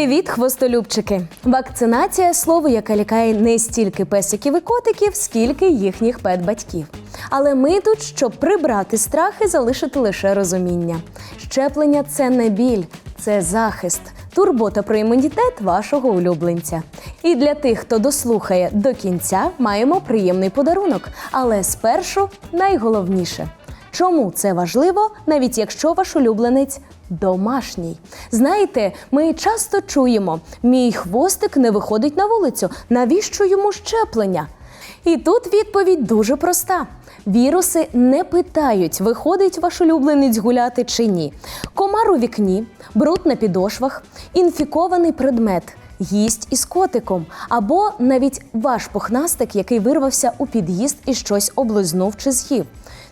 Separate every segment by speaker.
Speaker 1: Привіт, хвостолюбчики! Вакцинація слово, яке лякає не стільки песиків і котиків, скільки їхніх педбатьків. Але ми тут, щоб прибрати страх і залишити лише розуміння. Щеплення це не біль, це захист, турбота про імунітет вашого улюбленця. І для тих, хто дослухає до кінця, маємо приємний подарунок. Але спершу найголовніше. Чому це важливо, навіть якщо ваш улюбленець домашній? Знаєте, ми часто чуємо: мій хвостик не виходить на вулицю. Навіщо йому щеплення? І тут відповідь дуже проста. Віруси не питають, виходить ваш улюбленець гуляти чи ні. Комар у вікні, бруд на підошвах, інфікований предмет, гість із котиком, або навіть ваш пухнастик, який вирвався у під'їзд і щось облизнув чи з'їв.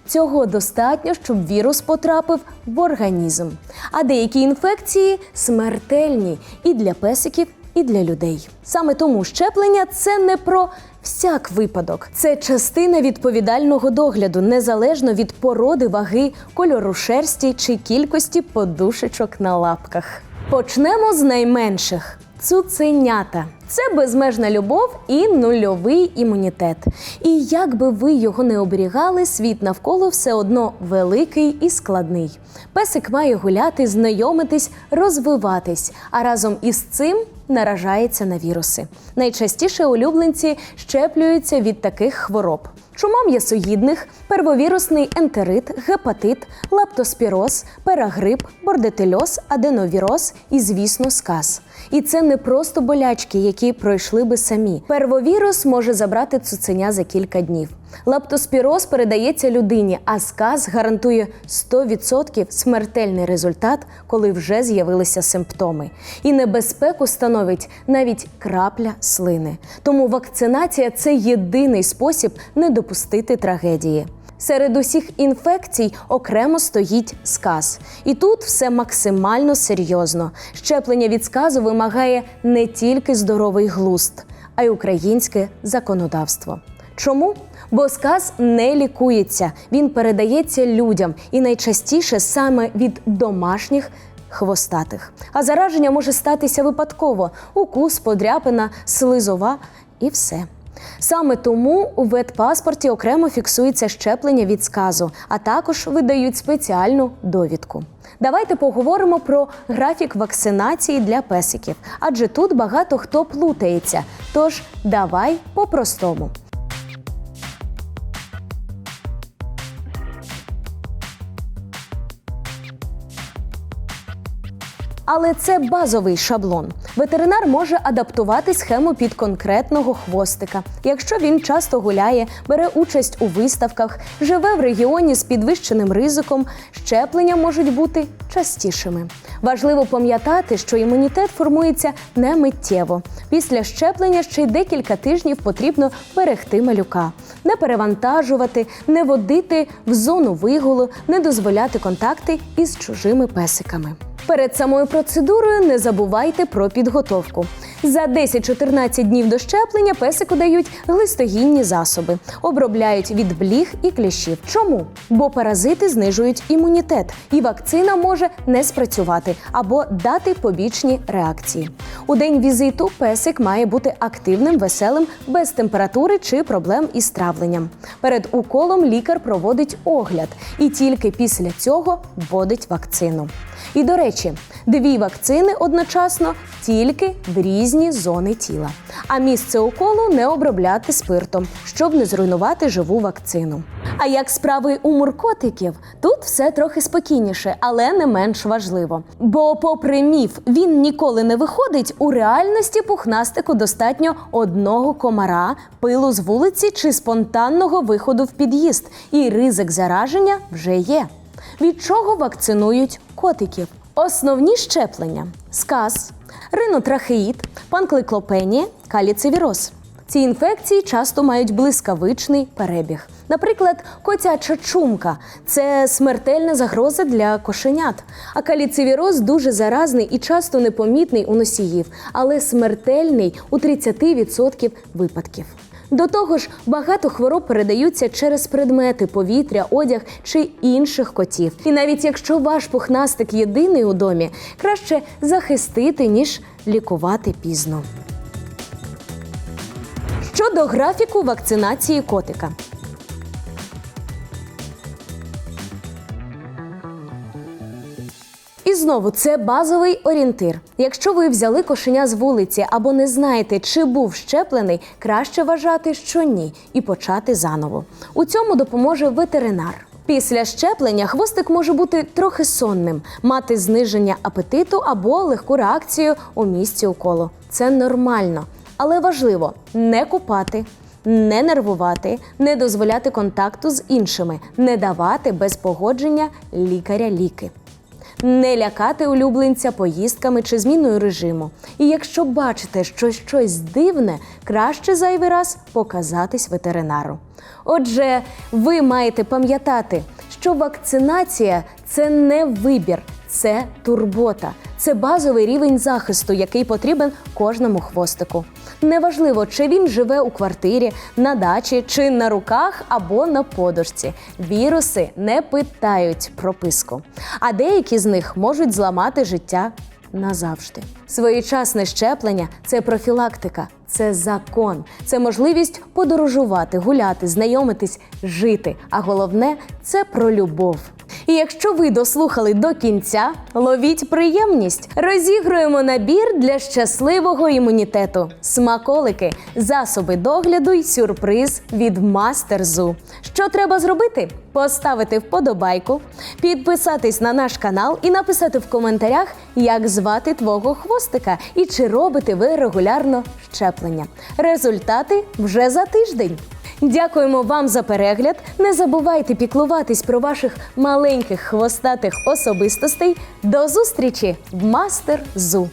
Speaker 1: Цього достатньо, щоб вірус потрапив в організм. А деякі інфекції смертельні і для песиків, і для людей. Саме тому щеплення це не про всяк випадок, це частина відповідального догляду, незалежно від породи, ваги, кольору шерсті чи кількості подушечок на лапках. Почнемо з найменших. Цуценята це безмежна любов і нульовий імунітет. І як би ви його не оберігали, світ навколо все одно великий і складний. Песик має гуляти, знайомитись, розвиватись, а разом із цим наражається на віруси. Найчастіше улюбленці щеплюються від таких хвороб. Чума м'ясоїдних, первовірусний ентерит, гепатит, лаптоспіроз, перагрип, бордетельоз, аденовіроз і, звісно, сказ. І це не просто болячки, які пройшли би самі. Первовірус може забрати цуценя за кілька днів. Лаптоспіроз передається людині, а сказ гарантує 100% смертельний результат, коли вже з'явилися симптоми. І небезпеку становить навіть крапля слини. Тому вакцинація це єдиний спосіб не допустити трагедії. Серед усіх інфекцій окремо стоїть сказ. І тут все максимально серйозно. Щеплення від сказу вимагає не тільки здоровий глузд, а й українське законодавство. Чому? Бо сказ не лікується, він передається людям і найчастіше саме від домашніх хвостатих. А зараження може статися випадково: укус, подряпина, слизова і все. Саме тому у ветпаспорті окремо фіксується щеплення від сказу, а також видають спеціальну довідку. Давайте поговоримо про графік вакцинації для песиків, адже тут багато хто плутається. Тож давай по-простому. Але це базовий шаблон. Ветеринар може адаптувати схему під конкретного хвостика. Якщо він часто гуляє, бере участь у виставках, живе в регіоні з підвищеним ризиком, щеплення можуть бути частішими. Важливо пам'ятати, що імунітет формується не миттєво. Після щеплення ще й декілька тижнів потрібно берегти малюка, не перевантажувати, не водити в зону вигулу, не дозволяти контакти із чужими песиками. Перед самою процедурою не забувайте про підготовку. За 10-14 днів до щеплення песику дають глистогінні засоби, обробляють від бліг і кліщів. Чому? Бо паразити знижують імунітет, і вакцина може не спрацювати або дати побічні реакції. У день візиту песик має бути активним, веселим, без температури чи проблем із травленням. Перед уколом лікар проводить огляд і тільки після цього вводить вакцину. І до речі, дві вакцини одночасно тільки в різні зони тіла. А місце уколу не обробляти спиртом, щоб не зруйнувати живу вакцину. А як справи у муркотиків, тут все трохи спокійніше, але не менш важливо. Бо, попри міф, він ніколи не виходить. У реальності пухнастику достатньо одного комара, пилу з вулиці чи спонтанного виходу в під'їзд, і ризик зараження вже є. Від чого вакцинують котиків? Основні щеплення: сказ, ринотрахеїд, панкликлопенія, каліцевіроз. Ці інфекції часто мають блискавичний перебіг. Наприклад, котяча чумка це смертельна загроза для кошенят. А каліцевіроз дуже заразний і часто непомітний у носіїв, але смертельний у 30% випадків. До того ж, багато хвороб передаються через предмети, повітря, одяг чи інших котів. І навіть якщо ваш пухнастик єдиний у домі, краще захистити, ніж лікувати пізно. Щодо графіку вакцинації котика. І знову це базовий орієнтир. Якщо ви взяли кошеня з вулиці або не знаєте, чи був щеплений, краще вважати, що ні, і почати заново. У цьому допоможе ветеринар. Після щеплення хвостик може бути трохи сонним, мати зниження апетиту або легку реакцію у місці уколу. Це нормально, але важливо не купати, не нервувати, не дозволяти контакту з іншими, не давати без погодження лікаря ліки. Не лякати улюбленця поїздками чи зміною режиму. І якщо бачите, що щось дивне, краще зайвий раз показатись ветеринару. Отже, ви маєте пам'ятати, що вакцинація це не вибір, це турбота, це базовий рівень захисту, який потрібен кожному хвостику. Неважливо, чи він живе у квартирі, на дачі, чи на руках або на подушці. Віруси не питають прописку, а деякі з них можуть зламати життя назавжди. Своєчасне щеплення це профілактика, це закон, це можливість подорожувати, гуляти, знайомитись, жити. А головне це про любов. І якщо ви дослухали до кінця, ловіть приємність. Розігруємо набір для щасливого імунітету. Смаколики, засоби догляду й сюрприз від Мастерзу. Що треба зробити? Поставити вподобайку, підписатись на наш канал і написати в коментарях, як звати твого хвостика і чи робите ви регулярно щеплення. Результати вже за тиждень. Дякуємо вам за перегляд. Не забувайте піклуватись про ваших маленьких хвостатих особистостей. До зустрічі в Мастер Зу.